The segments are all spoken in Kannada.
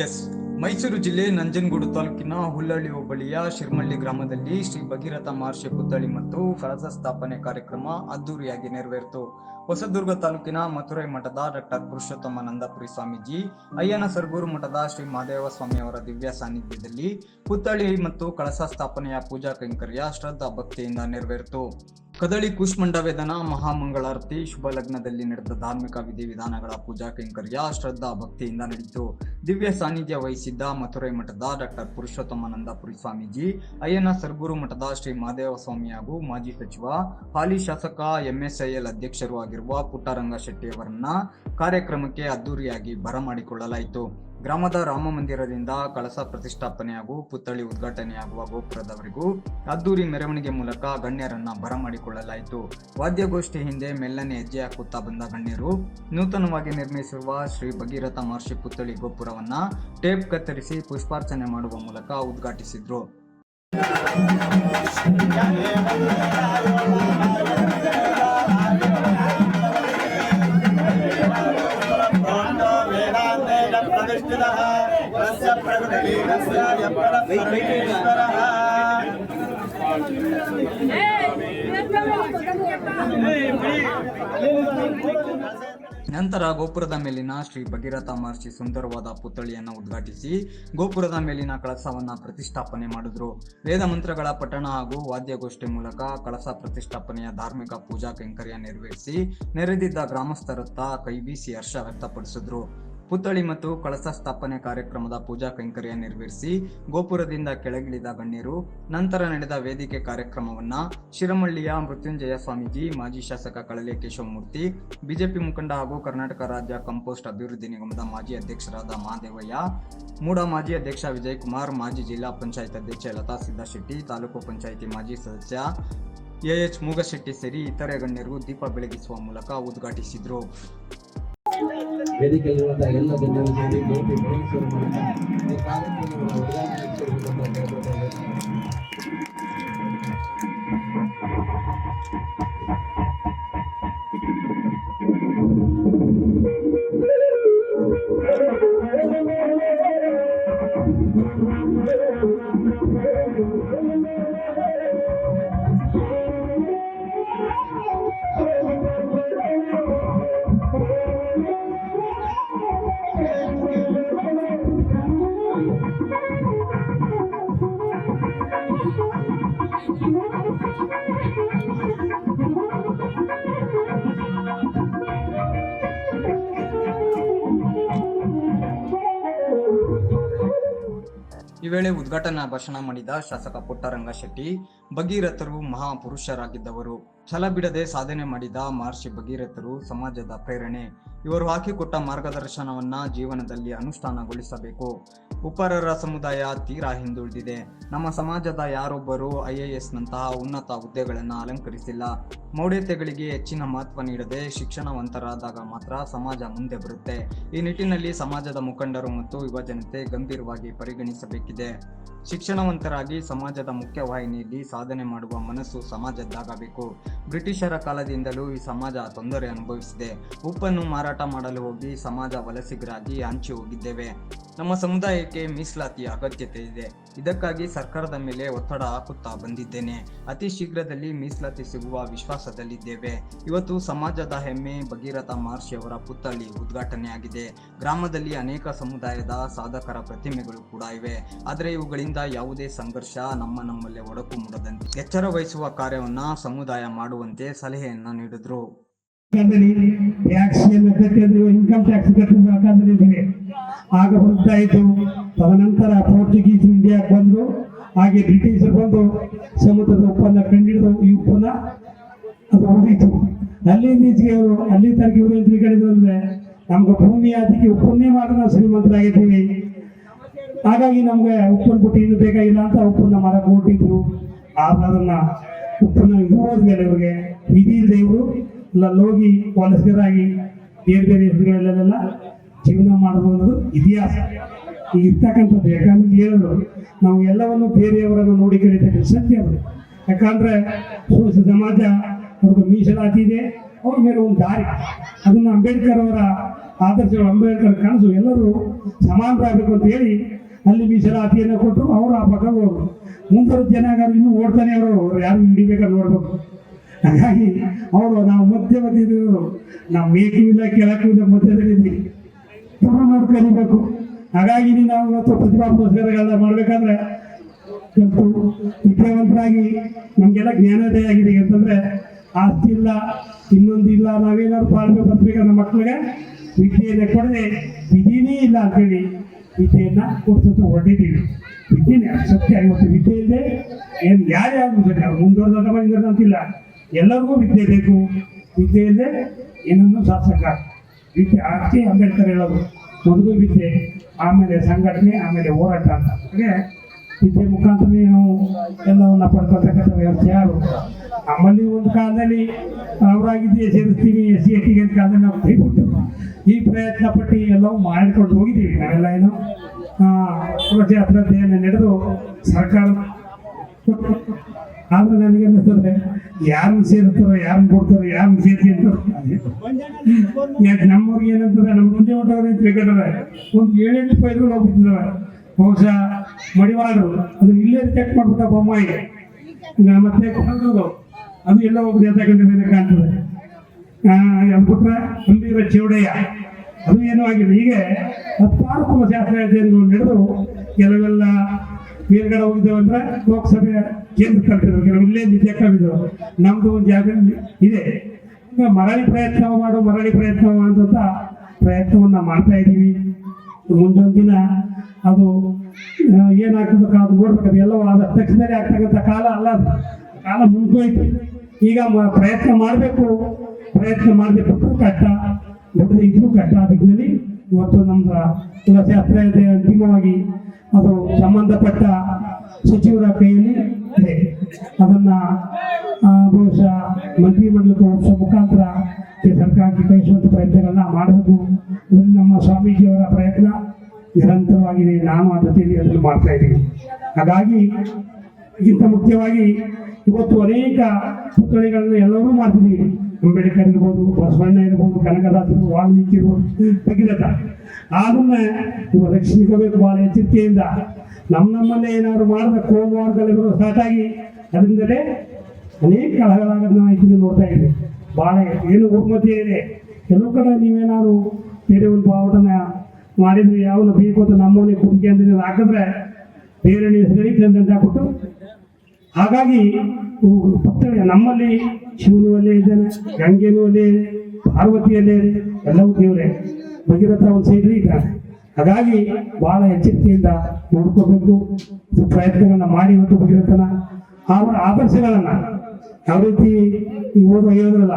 ಎಸ್ ಮೈಸೂರು ಜಿಲ್ಲೆ ನಂಜನಗೂಡು ತಾಲೂಕಿನ ಹುಲ್ಲಳ್ಳಿ ಹೋಬಳಿಯ ಶಿರ್ಮಳ್ಳಿ ಗ್ರಾಮದಲ್ಲಿ ಶ್ರೀ ಭಗೀರಥ ಮಹರ್ಷಿ ಪುತ್ಥಳಿ ಮತ್ತು ಕಳಸ ಸ್ಥಾಪನೆ ಕಾರ್ಯಕ್ರಮ ಅದ್ದೂರಿಯಾಗಿ ನೆರವೇರಿತು. ಹೊಸದುರ್ಗ ತಾಲೂಕಿನ ಮಥುರೈ ಮಠದ ಡಾಕ್ಟರ್ ಪುರುಷೋತ್ತಮ ನಂದಪುರಿ ಸ್ವಾಮೀಜಿ, ಅಯ್ಯನ ಸರ್ಗೂರು ಮಠದ ಶ್ರೀ ಮಹಾದೇವ ಸ್ವಾಮಿ ಅವರ ದಿವ್ಯ ಸಾನ್ನಿಧ್ಯದಲ್ಲಿ ಪುತ್ಥಳಿ ಮತ್ತು ಕಳಸ ಸ್ಥಾಪನೆಯ ಪೂಜಾ ಕೈಂಕರ್ಯ ಶ್ರದ್ಧಾ ಭಕ್ತಿಯಿಂದ ನೆರವೇರಿತು. ಕದಳಿ ಕೂಷ್ಮಂಡ ವೇದನ ಮಹಾಮಂಗಳಾರತಿ ಶುಭ ಲಗ್ನದಲ್ಲಿ ನಡೆದ ಧಾರ್ಮಿಕ ವಿಧಿವಿಧಾನಗಳ ಪೂಜಾ ಕೈಂಕರ್ಯ ಶ್ರದ್ಧಾ ಭಕ್ತಿಯಿಂದ ನಡೆಯಿತು ದಿವ್ಯ ಸಾನ್ನಿಧ್ಯ ವಹಿಸಿದ್ದ ಮಥುರೈ ಮಠದ ಡಾಕ್ಟರ್ ಪುರುಷೋತ್ತಮಾನಂದಪುರಿ ಸ್ವಾಮೀಜಿ, ಅಯ್ಯನ ಸರ್ಗುರು ಮಠದ ಶ್ರೀ ಮಹಾದೇವ ಸ್ವಾಮಿ ಹಾಗೂ ಮಾಜಿ ಸಚಿವ, ಹಾಲಿ ಶಾಸಕ ಎಂಎಸ್ಐಎಲ್ ಅಧ್ಯಕ್ಷರು ಆಗಿರುವ ಪುಟ್ಟರಂಗ ಶೆಟ್ಟಿಯವರನ್ನ ಕಾರ್ಯಕ್ರಮಕ್ಕೆ ಅದ್ದೂರಿಯಾಗಿ ಬರಮಾಡಿಕೊಳ್ಳಲಾಯಿತು. ಗ್ರಾಮದ ರಾಮ ಮಂದಿರದಿಂದ ಕಳಸ ಪ್ರತಿಷ್ಠಾಪನೆ ಹಾಗೂ ಪುತ್ಥಳಿ ಉದ್ಘಾಟನೆಯಾಗುವ ಗೋಪುರದವರೆಗೂ ಅದ್ದೂರಿ ಮೆರವಣಿಗೆ ಮೂಲಕ ಗಣ್ಯರನ್ನ ಬರಮಾಡಿಕೊಳ್ಳಲಾಯಿತು. ವಾದ್ಯಗೋಷ್ಠಿ ಹಿಂದೆ ಮೆಲ್ಲನೆ ಹೆಜ್ಜೆ ಹಾಕುತ್ತಾ ಬಂದ ಗಣ್ಯರು ನೂತನವಾಗಿ ನಿರ್ಮಿಸಿರುವ ಶ್ರೀ ಭಗೀರಥ ಮಹರ್ಷಿ ಪುತ್ಥಳಿ ಗೋಪುರವನ್ನ ಟೇಪ್ ಕತ್ತರಿಸಿ ಪುಷ್ಪಾರ್ಚನೆ ಮಾಡುವ ಮೂಲಕ ಉದ್ಘಾಟಿಸಿದ್ರು. ನಂತರ ಗೋಪುರದ ಮೇಲಿನ ಶ್ರೀ ಭಗೀರಥ ಮಹರ್ಷಿ ಸುಂದರವಾದ ಪುತ್ಥಳಿಯನ್ನು ಉದ್ಘಾಟಿಸಿ ಗೋಪುರದ ಮೇಲಿನ ಕಳಸವನ್ನ ಪ್ರತಿಷ್ಠಾಪನೆ ಮಾಡಿದ್ರು. ವೇದ ಮಂತ್ರಗಳ ಪಠಣ ಹಾಗೂ ವಾದ್ಯಗೋಷ್ಠಿ ಮೂಲಕ ಕಳಸ ಪ್ರತಿಷ್ಠಾಪನೆಯ ಧಾರ್ಮಿಕ ಪೂಜಾ ಕೈಂಕರ್ಯ ನೆರವೇರಿಸಿ ನೆರೆದಿದ್ದ ಗ್ರಾಮಸ್ಥರತ್ತ ಕೈಬೀಸಿ ಹರ್ಷ ವ್ಯಕ್ತಪಡಿಸಿದ್ರು. ಪುತ್ಥಳಿ ಮತ್ತು ಕಳಸ ಸ್ಥಾಪನೆ ಕಾರ್ಯಕ್ರಮದ ಪೂಜಾ ಕೈಂಕರ್ಯ ನೆರವೇರಿಸಿ ಗೋಪುರದಿಂದ ಕೆಳಗಿಳಿದ ಗಣ್ಯರು, ನಂತರ ನಡೆದ ವೇದಿಕೆ ಕಾರ್ಯಕ್ರಮವನ್ನ ಶಿರಮಳ್ಳಿಯ ಮೃತ್ಯುಂಜಯ ಸ್ವಾಮೀಜಿ, ಮಾಜಿ ಶಾಸಕ ಕಳಲೆ ಕೇಶವಮೂರ್ತಿ, ಬಿಜೆಪಿ ಮುಖಂಡ ಹಾಗೂ ಕರ್ನಾಟಕ ರಾಜ್ಯ ಕಂಪೋಸ್ಟ್ ಅಭಿವೃದ್ಧಿ ನಿಗಮದ ಮಾಜಿ ಅಧ್ಯಕ್ಷರಾದ ಮಹಾದೇವಯ್ಯ ಮೂಡ ಮಾಜಿ ಅಧ್ಯಕ್ಷ ವಿಜಯ್ ಕುಮಾರ್ ಮಾಜಿ ಜಿಲ್ಲಾ ಪಂಚಾಯತ್ ಅಧ್ಯಕ್ಷ ಲತಾ ಸಿದ್ದಶೆಟ್ಟಿ, ತಾಲೂಕು ಪಂಚಾಯಿತಿ ಮಾಜಿ ಸದಸ್ಯ ಎಎಚ್ ಮೂಗಶೆಟ್ಟಿ ಸೇರಿ ಇತರೆ ಗಣ್ಯರು ದೀಪ ಬೆಳಗಿಸುವ ಮೂಲಕ ಉದ್ಘಾಟಿಸಿದ್ರು. ವೇದಿಕೆಯಲ್ಲಿರುವಂತಹ ಎಲ್ಲ ಜನರು ಸೇರಿ ಭೇಟಿ ಪೊಲೀಸರ ಮೂಲಕ ಈ ಕಾರ್ಯಕ್ರಮವನ್ನು ಉದ್ಘಾಟನೆ ಅಂತ ವೇಳೆ ಉದ್ಘಾಟನಾ ಭಾಷಣ ಮಾಡಿದ ಶಾಸಕ ಪುಟ್ಟರಂಗಶೆಟ್ಟಿ ಭಗೀರಥರು ಮಹಾಪುರುಷರಾಗಿದ್ದವರು. ಛಲ ಬಿಡದೆ ಸಾಧನೆ ಮಾಡಿದ ಮಹರ್ಷಿ ಭಗೀರಥರು ಸಮಾಜದ ಪ್ರೇರಣೆ. ಇವರು ಹಾಕಿಕೊಟ್ಟ ಮಾರ್ಗದರ್ಶನವನ್ನ ಜೀವನದಲ್ಲಿ ಅನುಷ್ಠಾನಗೊಳಿಸಬೇಕು. ಉಪರರ ಸಮುದಾಯ ತೀರಾ ಹಿಂದುಳಿದಿದೆ. ನಮ್ಮ ಸಮಾಜದ ಯಾರೊಬ್ಬರು ಐಎಎಸ್ ನಂತಹ ಉನ್ನತ ಹುದ್ದೆಗಳನ್ನು ಅಲಂಕರಿಸಿಲ್ಲ. ಮೌಢ್ಯತೆಗಳಿಗೆ ಹೆಚ್ಚಿನ ಮಹತ್ವ ನೀಡದೆ ಶಿಕ್ಷಣವಂತರಾದಾಗ ಮಾತ್ರ ಸಮಾಜ ಮುಂದೆ ಬರುತ್ತೆ. ಈ ನಿಟ್ಟಿನಲ್ಲಿ ಸಮಾಜದ ಮುಖಂಡರು ಮತ್ತು ಯುವಜನತೆ ಗಂಭೀರವಾಗಿ ಪರಿಗಣಿಸಬೇಕಿದೆ. ಶಿಕ್ಷಣವಂತರಾಗಿ ಸಮಾಜದ ಮುಖ್ಯವಾಹಿನಿಯಲ್ಲಿ ಸಾಧನೆ ಮಾಡುವ ಮನಸ್ಸು ಸಮಾಜದ್ದಾಗಬೇಕು. ಬ್ರಿಟಿಷರ ಕಾಲದಿಂದಲೂ ಈ ಸಮಾಜ ತೊಂದರೆ ಅನುಭವಿಸಿದೆ. ಉಪ್ಪನ್ನು ಮಾರಾಟ ಮಾಡಲು ಹೋಗಿ ಸಮಾಜ ವಲಸಿಗರಾಗಿ ಹಂಚಿ ಹೋಗಿದ್ದೇವೆ. ನಮ್ಮ ಸಮುದಾಯಕ್ಕೆ ಮೀಸಲಾತಿಯ ಅಗತ್ಯತೆ ಇದೆ. ಇದಕ್ಕಾಗಿ ಸರ್ಕಾರದ ಮೇಲೆ ಒತ್ತಡ ಹಾಕುತ್ತಾ ಬಂದಿದ್ದೇನೆ. ಅತಿ ಶೀಘ್ರದಲ್ಲಿ ಮೀಸಲಾತಿ ಸಿಗುವ ವಿಶ್ವಾಸದಲ್ಲಿದ್ದೇವೆ. ಇವತ್ತು ಸಮಾಜದ ಹೆಮ್ಮೆ ಭಗೀರಥ ಮಹರ್ಷಿ ಅವರ ಪುತ್ಥಳಿ ಉದ್ಘಾಟನೆಯಾಗಿದೆ. ಗ್ರಾಮದಲ್ಲಿ ಅನೇಕ ಸಮುದಾಯದ ಸಾಧಕರ ಪ್ರತಿಮೆಗಳು ಕೂಡ ಇವೆ. ಆದರೆ ಇವುಗಳಿಂದ ಯಾವುದೇ ಸಂಘರ್ಷ ನಮ್ಮ ನಮ್ಮಲ್ಲೇ ಒಡಕು ಮೂಡದಂತೆ. ಎಚ್ಚರ ವಹಿಸುವ ಕಾರ್ಯವನ್ನು ಸಮುದಾಯ ಮಾಡುವಂತೆ ಸಲಹೆಯನ್ನು ನೀಡಿದ್ರು. ಏನು ಇನ್ಕಮ್ ಟ್ಯಾಕ್ಸ್ ಕಟ್ಟಿದ್ರೆ ಆಗ ಹೊರತಾಯಿತು ತದನಂತರ ಪೋರ್ಚುಗೀಸ್ ಇಂಡಿಯಾಕ್ಕೆ ಬಂದು, ಹಾಗೆ ಬ್ರಿಟಿಷರು ಬಂದು ಸಮುದ್ರದ ಉಪ್ಪನ್ನ ಕಂಡಿಡಿದು ಈ ಉಪ್ಪನ್ನ ಅದು ಹೋಗಿತ್ತು ಅಲ್ಲಿ ಈಚೆಗೆ ಅವರು ಅಲ್ಲಿ ತನಕ ಇವರು ಏನು ತಿಳ್ಕೊಂಡಿದ್ರು ಅಂದ್ರೆ ನಮ್ಗೆ ಭೂಮಿ ಅದಕ್ಕೆ ಉಪ್ಪನ್ನೇ ಮಾಡಿ ನಾವು ಶ್ರೀಮಂತರಾಗಿದ್ದೀವಿ. ಹಾಗಾಗಿ ನಮ್ಗೆ ಉಪ್ಪನ್ ಬಿಟ್ಟು ಇನ್ನು ಬೇಕಾಗಿಲ್ಲ ಅಂತ ಉಪ್ಪನ್ನ ಮರ ಕೊಟ್ಟಿದ್ರು. ಆದ್ರೆ ಅದನ್ನ ಉಪ್ಪನ್ನ ಹೋದ್ಮೇಲೆ ಇವ್ರಿಗೆ ವಿಧಿ ಇಲ್ಲದೆ ಇವರು ಹೋಗಿ ವಲಸಿಗರಾಗಿ ಬೇರೆ ಬೇರೆ ಹೆಸರುಗಳಲ್ಲೆಲ್ಲ ಜೀವನ ಮಾಡೋದು ಅನ್ನೋದು ಇತಿಹಾಸ. ಈಗ ಇರ್ತಕ್ಕಂಥದ್ದು ಯಾಕಂದ್ರೆ ಹೇಳೋದು, ನಾವು ಎಲ್ಲವನ್ನು ಬೇರೆಯವರನ್ನು ನೋಡಿ ಕಲಿತಕ್ಕಂಥ ಸತ್ಯ ಅವರು ಯಾಕಂದ್ರೆ ಸಮಾಜ ಅವ್ರಿಗೆ ಮೀಸಲಾತಿ ಇದೆ, ಅವ್ರ ಮೇಲೆ ಒಂದು ದಾರಿ. ಅದನ್ನು ಅಂಬೇಡ್ಕರ್ ಅವರ ಆದರ್ಶಗಳು, ಅಂಬೇಡ್ಕರ್ ಕನಸು ಎಲ್ಲರೂ ಸಮಾನರಾಗಬೇಕು ಅಂತ ಹೇಳಿ ಅಲ್ಲಿ ಮೀಸಲಾತಿಯನ್ನು ಕೊಟ್ಟರು, ಅವರು ಆ ಪಕ್ಕ ಹೋದ್ರು. ಮುಂದರ ಜನ ಆಗಾದ್ರು ಇನ್ನೂ ಓಡ್ತಾನೆ ಅವರು. ಅವ್ರು ಯಾರು ಹಿಡಿಬೇಕಾದ್ರೆ ನೋಡ್ಬೇಕು. ಹಾಗಾಗಿ ಅವರು ನಾವು ಮಧ್ಯ ಮಧ್ಯ ಇರೋರು ನಾವು ಮೇಕು ಇಲ್ಲ ಕೆಳಕ್ಕೂ ಇಲ್ಲ, ಮಧ್ಯದಲ್ಲಿ ತುಂಬ ನೋಡಿ ಕಲಿಬೇಕು. ಹಾಗಾಗಿ ನಾವು ಇವತ್ತು ಪ್ರತಿಭಾ ಪುರಸ್ಕಾರಗಳನ್ನ ಮಾಡಬೇಕಾದ್ರೆ ಇವತ್ತು ವಿದ್ಯಾವಂತರಾಗಿ ನಮಗೆಲ್ಲ ಜ್ಞಾನೋದಯ ಆಗಿದೆ. ಅಂತಂದ್ರೆ ಆಸ್ತಿ ಇಲ್ಲ ಇನ್ನೊಂದಿಲ್ಲ ನಾವೇನಾದ್ರು ಪಾಲ್ಗೆ ಬರ್ಬೇಕಾದ್ರೆ ನಮ್ಮ ಮಕ್ಕಳಿಗೆ ವಿದ್ಯೆಯನ್ನು ಕೊಡದೆ ವಿಧಿನೇ ಇಲ್ಲ ಅಂತೇಳಿ ವಿದ್ಯೆಯನ್ನ ಕೊಡ್ಸಂತ ಹೊರಟಿದ್ದೀವಿ. ಅದು ಸತ್ಯ. ಇವತ್ತು ವಿದ್ಯೆ ಇಲ್ಲದೆ ಏನು ಯಾರ್ಯಾರು ಸರಿ ಮುಂದುವರೆದ ಹಿಂದುವರೆದ ಅಂತಿಲ್ಲ. ಎಲ್ಲರಿಗೂ ವಿದ್ಯೆ ಬೇಕು. ವಿದ್ಯೆ ಇಲ್ಲದೆ ಏನನ್ನು ಶಾಸಕ. ವಿದ್ಯೆ ಅಷ್ಟೇ ಅಂಬೇಡ್ಕರ್ ಹೇಳೋದು. ಮೊದಲು ವಿದ್ಯೆ, ಆಮೇಲೆ ಸಂಘಟನೆ, ಆಮೇಲೆ ಹೋರಾಟ ಅಂತ. ಹಾಗೆ ವಿದ್ಯೆ ಮುಖಾಂತರನೇ ನಾವು ಎಲ್ಲವನ್ನ ಪಡ್ಕೊಳ್ತಕ್ಕಂಥ ವ್ಯವಸ್ಥೆ ಯಾರು? ನಮ್ಮಲ್ಲಿ ಒಂದು ಕಾಲದಲ್ಲಿ ಅವರಾಗಿದ್ದೇ ಸೇರಿಸ್ತೀವಿ ಎಸ್ ಸಿ ಎಸ್ ಟಿಗೆ ಕಾಲದಲ್ಲಿ ನಾವು ಕೈಬಿಟ್ಟು ಈ ಪ್ರಯತ್ನ ಪಟ್ಟು ಎಲ್ಲವೂ ಮಾಡಿಕೊಂಡು ಹೋಗಿದ್ದೀವಿ. ನಾವೆಲ್ಲ ಏನು ಅಧ್ಯಯನ ನಡೆದು ಸರ್ಕಾರ ಆದ್ರೆ ನನಗೆ ಅನ್ನಿಸ್ತದೆ ಯಾರು ಸೇರಿಸ್ತಾರೋ ಯಾರು ಕೊಡ್ತಾರೋ ಯಾರು ಸೇರಿಸಿ ಅಂತ. ಯಾಕೆ ನಮ್ಮವ್ರಿಗೆ ಏನಂತಾರೆ, ನಮ್ಮ ಮುಂದೆ ಹೊಂಟವ್ರೆ ಅಂತ ಬೇಕಾದ್ರೆ ಒಂದು ಏಳೆಂಟು ರೂಪಾಯಿ ಹೋಗ್ಬಿಟ್ಟಿದ್ದಾರೆ ಬಹುಶಃ ಮಡಿವಾಳರು, ಅದು ಇಲ್ಲೇ ಚೆಕ್ ಮಾಡ್ಬಿಟ್ಟ ಬೊಮ್ಮಾಯಿಗೆ ಮತ್ತೆ ಕೊಡೋದು ಅದು ಎಲ್ಲ ಹೋಗಿ ಎತ್ತಕೊಂಡಿದ್ದೇನೆ ಕಾಣ್ತದೆ. ಅದು ಬಿಟ್ರೆ ಅಂಬೀರ ಚೌಡಯ್ಯ. ಅದು ಏನೂ ಆಗಿಲ್ಲ ಹೀಗೆ ಹತ್ತಾರು ಇದೆ ಅಧ್ಯಯನಗಳು ನಡೆದು ಕೆಲವೆಲ್ಲ ಮೇಲ್ಗಡೆ ಹೋಗಿದ್ದೇವೆ ಅಂದ್ರೆ ಲೋಕಸಭೆ ಕೇಂದ್ರ ಕಲ್ತಿದ್ರು ಕೆಲವು ಇಲ್ಲೇ ಕಲಿದ್ರು ನಮ್ದು ಒಂದು ಜಾಗದಲ್ಲಿ ಇದೆ. ಮರಳಿ ಪ್ರಯತ್ನ ಮಾಡು, ಮರಳಿ ಪ್ರಯತ್ನ ಮಾಡುವಂತ ಪ್ರಯತ್ನವನ್ನ ಮಾಡ್ತಾ ಇದ್ದೀವಿ. ಮುಂದೊಂದು ದಿನ ಅದು ಏನಾಗ್ತದೆ ಅದು ನೋಡ್ಬೇಕು. ಎಲ್ಲವೂ ಆದ ತಕ್ಷಣದಲ್ಲಿ ಆಗ್ತಕ್ಕಂಥ ಕಾಲ ಅಲ್ಲ ಕಾಲ ಮುಂದೋಯ್ತು ಈಗ ಪ್ರಯತ್ನ ಮಾಡಬೇಕು. ಪ್ರಯತ್ನ ಮಾಡಬೇಕು. ಕಷ್ಟ. ಬಿಡದೆ ಇದ್ರು ಕಷ್ಟ ದಿಕ್ಕಿನಲ್ಲಿ ಇವತ್ತು ನಮ್ಮ ಕುಲಶಾಸ್ತ್ರ ಅಂತಿಮವಾಗಿ ಅದು ಸಂಬಂಧಪಟ್ಟ ಸಚಿವರ ಕೈಯಲ್ಲಿ ಇದೆ. ಅದನ್ನ ಬಹುಶಃ ಮಂತ್ರಿಮಂಡಲಕ್ಕೆ ಒಪ್ಪಿಸೋ ಮುಖಾಂತರ ಸರ್ಕಾರಕ್ಕೆ ಕಳಿಸುವಂಥ ಪ್ರಯತ್ನಗಳನ್ನ ಮಾಡಬೇಕು. ಇದರಲ್ಲಿ ನಮ್ಮ ಸ್ವಾಮೀಜಿಯವರ ಪ್ರಯತ್ನ. ನಿರಂತರವಾಗಿದೆ. ನಾನು ಆ ಜೊತೆಯಲ್ಲಿ ಅದನ್ನು ಮಾಡ್ತಾ ಇದ್ದೀನಿ. ಹಾಗಾಗಿ ಇದಕ್ಕಿಂತ ಮುಖ್ಯವಾಗಿ ಇವತ್ತು ಅನೇಕ ಪುತ್ಥಳಿಗಳನ್ನು ಎಲ್ಲರೂ ಮಾಡ್ತಿದ್ದೀವಿ. ಅಂಬೇಡ್ಕರ್ ಇರ್ಬೋದು, ಬಸವಣ್ಣ ಇರ್ಬೋದು ಕನಕದಾಸರು ವಾಲ್ಮೀಕಿ ಇರ್ಬೋದು, ಭಗೀರಥ. ಅದನ್ನ ನೀವು ರಕ್ಷಿಸಬೇಕು ಬಹಳ ಎಚ್ಚರಿಕೆಯಿಂದ. ನಮ್ಮ ನಮ್ಮಲ್ಲೇ ಏನಾದ್ರು ಮಾಡಿದ್ರೆ ಕೋಮವಾರದಲ್ಲಿರೋ ಸಾಟಾಗಿ ಅದರಿಂದಲೇ ಅನೇಕ ಕಳಗಳಾಗೋದನ್ನ ನಾವು ಇದನ್ನು ನೋಡ್ತಾ ಇದ್ದೀವಿ ಭಾಳ ಏನು ಬಹುಮತಿ ಇದೆ. ಕೆಲವು ಕಡೆ ನೀವೇನಾದ್ರು ಬೇರೆ ಒಂದು ಬಾವುಟನ ಮಾಡಿದ್ರೆ ಯಾವನ್ನ ಬೇಕು ಅಂತ ನಮ್ಮವನಿಗೆ ಕುಡಿಕೆ ಅಂತ ಹಾಕಿದ್ರೆ ಬೇರೆ ನೀವು ಅಂತ ಹಾಕ್ಬಿಟ್ಟು ಹಾಗಾಗಿ ನಮ್ಮಲ್ಲಿ ಶಿವನು ಅಲ್ಲೇ ಇದ್ದಾನೆ ಗಂಗೆನೂ ಅಲ್ಲೇ ಪಾರ್ವತಿಯಲ್ಲೇ ಎಲ್ಲವೂ ದೇವರೇ. ಭಗೀರಥ ಒಂದು ಸೈಡ್ಲಿ ಇದ್ದಾನೆ ಹಾಗಾಗಿ ಬಹಳ ಎಚ್ಚರಿಕೆಯಿಂದ ನೋಡ್ಕೋಬೇಕು. ಪ್ರಯತ್ನಗಳನ್ನ ಮಾಡಿ ಇವತ್ತು ಭಗೀರಥನ. ಅವರ ಆದರ್ಶಗಳನ್ನ ಯಾವ ರೀತಿ ಓದುವ ಹೇಳೋದ್ರಲ್ಲ,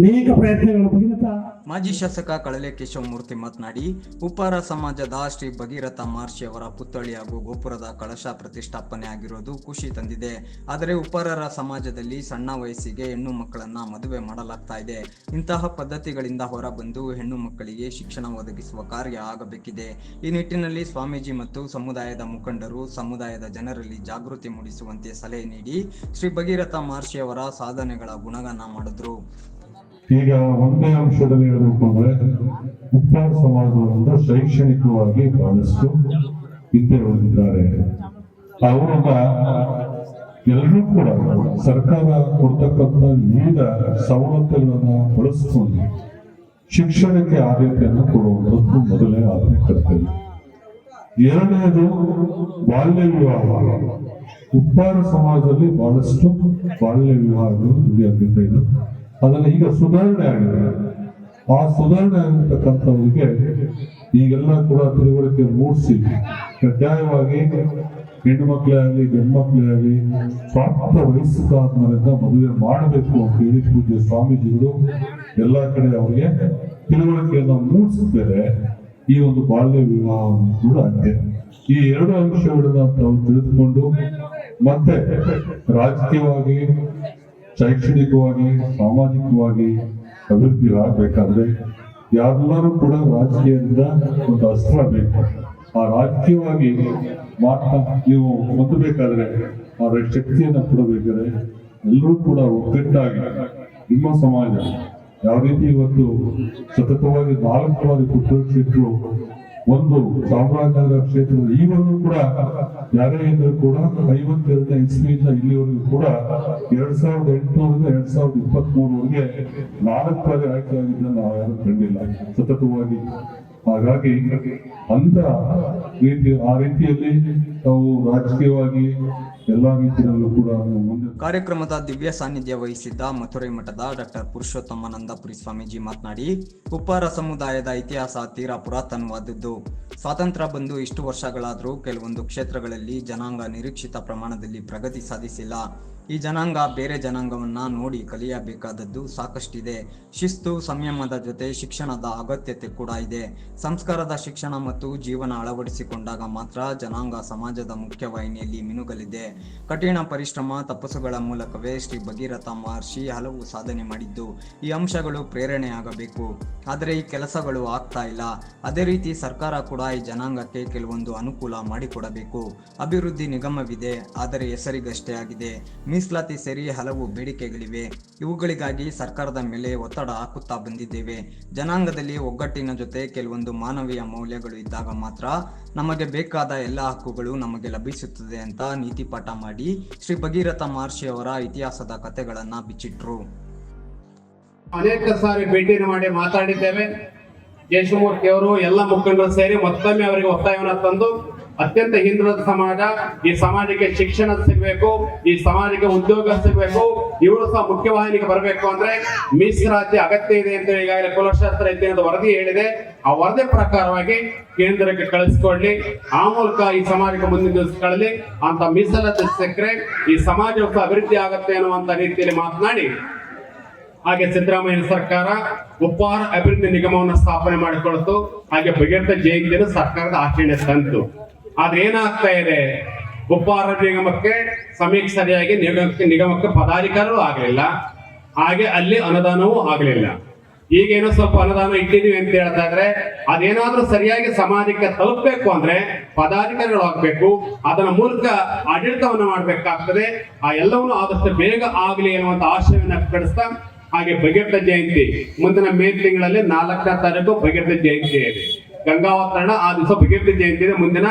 ಅನೇಕ ಪ್ರಯತ್ನಗಳು ಭಗೀರಥ ಮಾಜಿ ಶಾಸಕ ಕಳಲೆ ಕೇಶವಮೂರ್ತಿ ಮಾತನಾಡಿ, ಉಪ್ಪಾರ ಸಮಾಜದ ಶ್ರೀ ಭಗೀರಥ ಮಹರ್ಷಿ ಅವರ ಪುತ್ಥಳಿ ಹಾಗೂ ಗೋಪುರದ ಕಳಶ ಪ್ರತಿಷ್ಠಾಪನೆ ಆಗಿರೋದು ಖುಷಿ ತಂದಿದೆ. ಆದರೆ ಉಪ್ಪಾರರ ಸಮಾಜದಲ್ಲಿ ಸಣ್ಣ ವಯಸ್ಸಿಗೆ ಹೆಣ್ಣು ಮಕ್ಕಳನ್ನ ಮದುವೆ ಮಾಡಲಾಗ್ತಾ ಇದೆ. ಇಂತಹ ಪದ್ಧತಿಗಳಿಂದ ಹೊರಬಂದು ಹೆಣ್ಣು ಮಕ್ಕಳಿಗೆ ಶಿಕ್ಷಣ ಒದಗಿಸುವ ಕಾರ್ಯ ಆಗಬೇಕಿದೆ. ಈ ನಿಟ್ಟಿನಲ್ಲಿ ಸ್ವಾಮೀಜಿ ಮತ್ತು ಸಮುದಾಯದ ಮುಖಂಡರು ಸಮುದಾಯದ ಜನರಲ್ಲಿ ಜಾಗೃತಿ ಮೂಡಿಸುವಂತೆ ಸಲಹೆ ನೀಡಿ ಶ್ರೀ ಭಗೀರಥ ಮಹರ್ಷಿ ಅವರ ಸಾಧನೆಗಳ ಗುಣಗಾನ ಮಾಡಿದ್ರು. ಈಗ ಒಂದೇ ಅಂಶದಲ್ಲಿ ಹೇಳಬೇಕು ಅಂದ್ರೆ ಉಪ್ಪಾರ ಸಮಾಜದಿಂದ ಶೈಕ್ಷಣಿಕವಾಗಿ ಬಹಳಷ್ಟು ಹಿಂದೆ ಹೋಗಿದ್ದಾರೆ ಅವರನ್ನ ಎಲ್ಲರೂ ಕೂಡ ಸರ್ಕಾರ ಕೊಡ್ತಕ್ಕಂಥ ವಿವಿಧ ಸವಲತ್ತುಗಳನ್ನ ಬಳಸಿಕೊಂಡು ಶಿಕ್ಷಣಕ್ಕೆ ಆದ್ಯತೆಯನ್ನು ಕೊಡುವಂಥದ್ದು ಮೊದಲೇ ಆದ್ಯತೆ ಕರ್ತವ್ಯ. ಎರಡನೇದು ಬಾಲ್ಯ ವಿವಾಹ. ಉಪ್ಪಾರ ಸಮಾಜದಲ್ಲಿ ಬಹಳಷ್ಟು ಬಾಲ್ಯ ವಿವಾಹಗಳು ನಡೆಯುತ್ತಿದೆ ಅದನ್ನ ಈಗ ಸುಧಾರಣೆ ಆಗಿದೆ. ಆ ಸುಧಾರಣೆ ಆಗಿರ್ತಕ್ಕಂಥವ್ರಿಗೆ ಈಗೆಲ್ಲ ಕೂಡ ತಿಳುವಳಿಕೆ ಮೂಡಿಸಿ, ಕಡ್ಡಾಯವಾಗಿ ಹೆಣ್ಣು ಮಕ್ಕಳೇ ಆಗಲಿ ಗಂಡು ಮಕ್ಕಳೇ ಆಗಲಿ ಪ್ರಾಪ್ತ ವಯಸ್ಸಾದ್ಮೇಲಿಂದ ಮದುವೆ ಮಾಡಬೇಕು ಅಂತ ಹೇಳಿ ಪೂಜ್ಯ ಸ್ವಾಮೀಜಿಗಳು ಎಲ್ಲ ಕಡೆ ಅವರಿಗೆ ತಿಳುವಳಿಕೆಯನ್ನು ಮೂಡಿಸಿದ್ದರೆ ಈ ಒಂದು ಬಾಲ್ಯ ವಿವಾಹ ಕೂಡ ಆಗಿದೆ. ಈ ಎರಡು ಅಂಶಗಳನ್ನ ತಾವು ತಿಳಿದುಕೊಂಡು ಮತ್ತೆ ರಾಜಕೀಯವಾಗಿ ಶೈಕ್ಷಣಿಕವಾಗಿ, ಸಾಮಾಜಿಕವಾಗಿ ಅಭಿವೃದ್ಧಿ ಆಗಬೇಕಾದ್ರೆ ಯಾರೆಲ್ಲರೂ ಕೂಡ ರಾಜಕೀಯದಿಂದ ಒಂದು ಅಸ್ತ್ರ ಬೇಕು. ಆ ರಾಜಕೀಯವಾಗಿ ಮಾತ್ರ ನೀವು ಹೊಂದಬೇಕಾದ್ರೆ ಅವರ ಶಕ್ತಿಯನ್ನು ಕೊಡಬೇಕಾದ್ರೆ ಎಲ್ಲರೂ ಕೂಡ ಒಗ್ಗಟ್ಟಾಗಿ ನಿಮ್ಮ ಸಮಾಜ ಯಾವ ರೀತಿ ಇವತ್ತು ಸತತವಾಗಿ ನಾಲ್ಕು ಬಾರಿ ಕ್ಷೇತ್ರರು ಒಂದು ಚಾಮರಾಜನಗರ ಕ್ಷೇತ್ರದ ಈವರೆಗೂ ಕೂಡ ಯಾರೇ ಇದ್ರು ಕೂಡ ಐವತ್ತೆರಡನೇ ಇಸ್ವಿಯಿಂದ ಇಲ್ಲಿವರೆಗೂ ಕೂಡ ಎರಡ್ ಸಾವಿರದ ಎಂಟುನೂರಿಂದ ಎರಡ್ ಸಾವಿರದ ಇಪ್ಪತ್ತ್ ಮೂರವರೆಗೆ ನಾಲ್ಕು ಬಾರಿ ಆಯ್ಕೆ ಆಗಿದ್ದನ್ನು ನಾವು ಯಾರು ಕಂಡಿಲ್ಲ. ಸತತವಾಗಿ ಹಾಗಾಗಿ ಅಂತ ರೀತಿ ಆ ರೀತಿಯಲ್ಲಿ ನಾವು ರಾಜಕೀಯವಾಗಿ ಎಲ್ಲಾ ರೀತಿಯಲ್ಲೂ ಕೂಡ ಕಾರ್ಯಕ್ರಮದ ದಿವ್ಯ ಸಾನ್ನಿಧ್ಯ ವಹಿಸಿದ್ದ ಮಥುರೈ ಮಠದ ಡಾಕ್ಟರ್ ಪುರುಷೋತ್ತಮಾನಂದಪುರಿ ಸ್ವಾಮೀಜಿ ಮಾತನಾಡಿ ಉಪ್ಪಾರ ಸಮುದಾಯದ ಇತಿಹಾಸ ತೀರಾ ಪುರಾತನವಾದದ್ದು. ಸ್ವಾತಂತ್ರ್ಯ ಬಂದು ಇಷ್ಟು ವರ್ಷಗಳಾದರೂ ಕೆಲವೊಂದು ಕ್ಷೇತ್ರಗಳಲ್ಲಿ ಜನಾಂಗ ನಿರೀಕ್ಷಿತ ಪ್ರಮಾಣದಲ್ಲಿ ಪ್ರಗತಿ ಸಾಧಿಸಿಲ್ಲ. ಈ ಜನಾಂಗ ಬೇರೆ ಜನಾಂಗವನ್ನ ನೋಡಿ ಕಲಿಯಬೇಕಾದದ್ದು ಸಾಕಷ್ಟಿದೆ. ಶಿಸ್ತು, ಸಂಯಮದ ಜೊತೆ ಶಿಕ್ಷಣದ ಅಗತ್ಯತೆ ಕೂಡ ಇದೆ. ಸಂಸ್ಕಾರದ ಶಿಕ್ಷಣ ಮತ್ತು ಜೀವನ ಅಳವಡಿಸಿಕೊಂಡಾಗ ಮಾತ್ರ ಜನಾಂಗ ಸಮಾಜದ ಮುಖ್ಯವಾಹಿನಿಯಲ್ಲಿ ಮಿನುಗಲಿದೆ. ಕಠಿಣ ಪರಿಶ್ರಮ, ತಪಸ್ಸುಗಳ ಮೂಲಕವೇ ಶ್ರೀ ಭಗೀರಥ ಮಹರ್ಷಿ ಹಲವು ಸಾಧನೆ ಮಾಡಿದ್ದು, ಈ ಅಂಶಗಳು ಪ್ರೇರಣೆಯಾಗಬೇಕು ಆದರೆ ಈ ಕೆಲಸಗಳು ಆಗ್ತಾ ಇಲ್ಲ. ಅದೇ ರೀತಿ ಸರ್ಕಾರ ಕೂಡ ಈ ಜನಾಂಗಕ್ಕೆ ಕೆಲವೊಂದು ಅನುಕೂಲ ಮಾಡಿಕೊಡಬೇಕು. ಅಭಿವೃದ್ಧಿ ನಿಗಮವಿದೆ, ಆದರೆ ಹೆಸರಿಗಷ್ಟೇ ಆಗಿದೆ. ಮೀಸಲಾತಿ ಸೇರಿ ಹಲವು ಬೇಡಿಕೆಗಳಿವೆ. ಇವುಗಳಿಗಾಗಿ ಸರ್ಕಾರದ ಮೇಲೆ ಒತ್ತಡ ಹಾಕುತ್ತಾ ಬಂದಿದ್ದೇವೆ. ಜನಾಂಗದಲ್ಲಿ ಒಗ್ಗಟ್ಟಿನ ಜೊತೆ ಕೆಲವೊಂದು ಮಾನವೀಯ ಮೌಲ್ಯಗಳು ಇದ್ದಾಗ ಮಾತ್ರ ನಮಗೆ ಬೇಕಾದ ಎಲ್ಲ ಹಕ್ಕುಗಳು ನಮಗೆ ಲಭಿಸುತ್ತದೆ ಅಂತ ನೀತಿ ಪಾಠ ಮಾಡಿ ಶ್ರೀ ಭಗೀರಥ ಮಹರ್ಷಿ ಅವರ ಇತಿಹಾಸದ ಕಥೆಗಳನ್ನ ಬಿಚ್ಚಿಟ್ರು. ಅನೇಕ ಸಾರಿ ಭೇಟಿಯನ್ನು ಮಾಡಿ ಮಾತಾಡಿದ್ದೇವೆ. ಯಶಮೂರ್ತಿ ಅವರು ಎಲ್ಲ ಮುಖಂಡರು ಸೇರಿ ಮತ್ತೊಮ್ಮೆ ಅವರಿಗೆ ಒತ್ತಾಯವನ್ನು ತಂದು ಅತ್ಯಂತ ಹಿಂದುಳಿದ ಸಮಾಜ, ಈ ಸಮಾಜಕ್ಕೆ ಶಿಕ್ಷಣ ಸಿಗಬೇಕು, ಈ ಸಮಾಜಕ್ಕೆ ಉದ್ಯೋಗ ಸಿಗಬೇಕು, ಇವರು ಸಹ ಮುಖ್ಯವಾಹಿನಿಗೆ ಬರಬೇಕು ಅಂದ್ರೆ ಮೀಸಲಾತಿ ಅಗತ್ಯ ಇದೆ ಅಂತ ಈಗಾಗಲೇ ಕುಲಶಾಸ್ತ್ರ ಅಂತ ವರದಿ ಹೇಳಿದೆ. ಆ ವರದಿ ಪ್ರಕಾರವಾಗಿ ಕೇಂದ್ರಕ್ಕೆ ಕಳಿಸ್ಕೊಳ್ಳಿ. ಆ ಮೂಲಕ ಈ ಸಮಾಜಕ್ಕೆ ಮುಂದಿನ ದಿವಸಗಳಲ್ಲಿ ಅಂತ ಮೀಸಲಾತಿ ಸಿಕ್ಕರೆ ಈ ಸಮಾಜ ಅಭಿವೃದ್ಧಿ ಆಗುತ್ತೆ ಅನ್ನುವಂತ ರೀತಿಯಲ್ಲಿ ಮಾತನಾಡಿ. ಹಾಗೆ ಸಿದ್ದರಾಮಯ್ಯ ಸರ್ಕಾರ ಉಪಹಾರ ಅಭಿವೃದ್ಧಿ ನಿಗಮವನ್ನು ಸ್ಥಾಪನೆ ಮಾಡಿಕೊಳ್ತು. ಹಾಗೆ ಭಗೀರಥ ಜಯಂತಿಯನ್ನು ಸರ್ಕಾರದ ಆಚರಣೆ ತಂತು. ಆದ್ರೆ ಏನಾಗ್ತಾ ಇದೆ? ಉಪಹಾರ ನಿಗಮಕ್ಕೆ ಸಮೀಕ್ಷೆ ಸರಿಯಾಗಿ ನಿಗಮಕ್ಕೆ ನಿಗಮಕ್ಕೆ ಪದಾಧಿಕಾರವೂ ಆಗಲಿಲ್ಲ. ಹಾಗೆ ಅಲ್ಲಿ ಅನುದಾನವೂ ಆಗಲಿಲ್ಲ. ಈಗೇನೋ ಸ್ವಲ್ಪ ಅನುದಾನ ಇಟ್ಟಿದೀವಿ ಅಂತ ಹೇಳ್ತಾ ಇದ್ರೆ, ಅದೇನಾದ್ರೂ ಸರಿಯಾಗಿ ಸಮಾಜಕ್ಕೆ ತಲುಪಬೇಕು ಅಂದ್ರೆ ಪದಾಧಿಕಾರಿಗಳು ಆಗ್ಬೇಕು. ಅದರ ಮೂಲಕ ಆಡಳಿತವನ್ನು ಮಾಡಬೇಕಾಗ್ತದೆ. ಆ ಎಲ್ಲವನ್ನು ಆದಷ್ಟು ಬೇಗ ಆಗಲಿ ಅನ್ನುವಂತ ಆಶಯವನ್ನು ಪ್ರಕಟಿಸ್ತಾ, ಹಾಗೆ ಭಗೀರಥ ಜಯಂತಿ. ಮುಂದಿನ ಮೇ ತಿಂಗಳಲ್ಲಿ ನಾಲ್ಕನೇ ತಾರೀಕು ಭಗೀರಥ ಜಯಂತಿ ಇದೆ. ಗಂಗಾವತರಣ ಆ ದಿವಸ ಭಗೀರಥ ಜಯಂತಿ ಇದೆ. ಮುಂದಿನ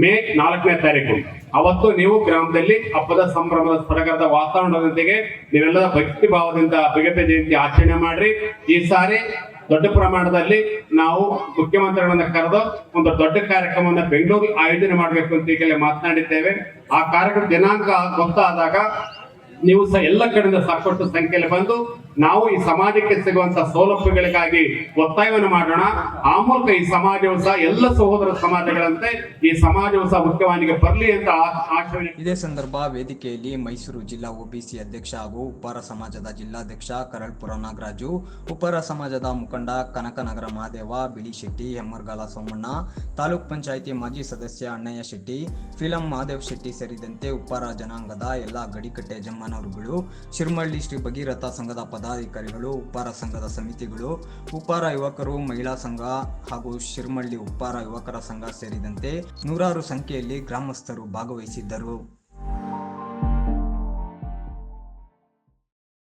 ಮೇ ನಾಲ್ಕನೇ ತಾರೀಕು. ಅವತ್ತು ನೀವು ಗ್ರಾಮದಲ್ಲಿ ಹಬ್ಬದ ಸಂಭ್ರಮದ ಸಡಗರದ ವಾತಾವರಣದೊಂದಿಗೆ ನೀವೆಲ್ಲ ಭಕ್ತಿ ಭಾವದಿಂದ ಭಗೀರಥ ಜಯಂತಿ ಆಚರಣೆ ಮಾಡ್ರಿ. ಈ ಸಾರಿ ದೊಡ್ಡ ಪ್ರಮಾಣದಲ್ಲಿ ನಾವು ಮುಖ್ಯಮಂತ್ರಿಗಳನ್ನ ಕರೆದು ಒಂದು ದೊಡ್ಡ ಕಾರ್ಯಕ್ರಮವನ್ನು ಬೆಂಗಳೂರು ಆಯೋಜನೆ ಮಾಡಬೇಕು ಅಂತ ಈಗಲೇ ಮಾತನಾಡಿದ್ದೇವೆ. ಆ ಕಾರ್ಯಕ್ರಮ ದಿನಾಂಕ ಗೊತ್ತಾದಾಗ ನೀವು ಸಹ ಎಲ್ಲ ಕಡೆಯಿಂದ ಸಾಕಷ್ಟು ಸಂಖ್ಯೆಯಲ್ಲಿ ಬಂದು ನಾವು ಈ ಸಮಾಜಕ್ಕೆ ಸಿಗುವಂತಹ ಸೌಲಭ್ಯಗಳಿಗಾಗಿ ಒತ್ತಾಯವನ್ನು ಮಾಡೋಣ. ಆ ಮೂಲಕ ಈ ಸಮಾಜವು ಸಹ ಎಲ್ಲ ಸಹೋದರ ಸಮಾಜಗಳಂತೆ ಈ ಸಮಾಜವು ಸಹ ಮುಖ್ಯವಾಹಿನಿಗೆ ಬರಲಿ ಅಂತ ಆಶಯ ಇದೇ ಸಂದರ್ಭ ವೇದಿಕೆಯಲ್ಲಿ ಮೈಸೂರು ಜಿಲ್ಲಾ ಒಬಿಸಿ ಅಧ್ಯಕ್ಷ ಹಾಗೂ ಉಪ್ಪಾರ ಸಮಾಜದ ಜಿಲ್ಲಾಧ್ಯಕ್ಷ ಕರಳ್ಪುರ ನಾಗರಾಜು ಉಪ್ಪಾರ ಸಮಾಜದ ಮುಖಂಡ ಕನಕನಗರ ಮಹಾದೇವ ಬಿಳಿ ಶೆಟ್ಟಿ, ಹೆಮ್ಮರ್ಗಾಲ ಸೋಮಣ್ಣ, ತಾಲೂಕ್ ಪಂಚಾಯಿತಿ ಮಾಜಿ ಸದಸ್ಯ ಅಣ್ಣಯ್ಯ ಶೆಟ್ಟಿ, ಫಿಲಂ ಮಹಾದೇವ್ ಶೆಟ್ಟಿ ಸೇರಿದಂತೆ ಉಪ್ಪಾರ ಜನಾಂಗದ ಎಲ್ಲಾ ಗಡಿಕಟ್ಟೆ ಜಮ್ಮನವರುಗಳು ಶಿರ್ಮಳ್ಳಿ ಶ್ರೀ ಭಗೀರಥ ಸಂಘದ ಪದಾಧಿಕಾರಿಗಳು, ಉಪ್ಪಾರ ಸಂಘದ ಸಮಿತಿಗಳು, ಉಪ್ಪಾರ ಯುವಕರು, ಮಹಿಳಾ ಸಂಘ ಹಾಗೂ ಶಿರ್ಮಳ್ಳಿ ಉಪ್ಪಾರ ಯುವಕರ ಸಂಘ ಸೇರಿದಂತೆ ನೂರಾರು ಸಂಖ್ಯೆಯಲ್ಲಿ ಗ್ರಾಮಸ್ಥರು ಭಾಗವಹಿಸಿದ್ದರು.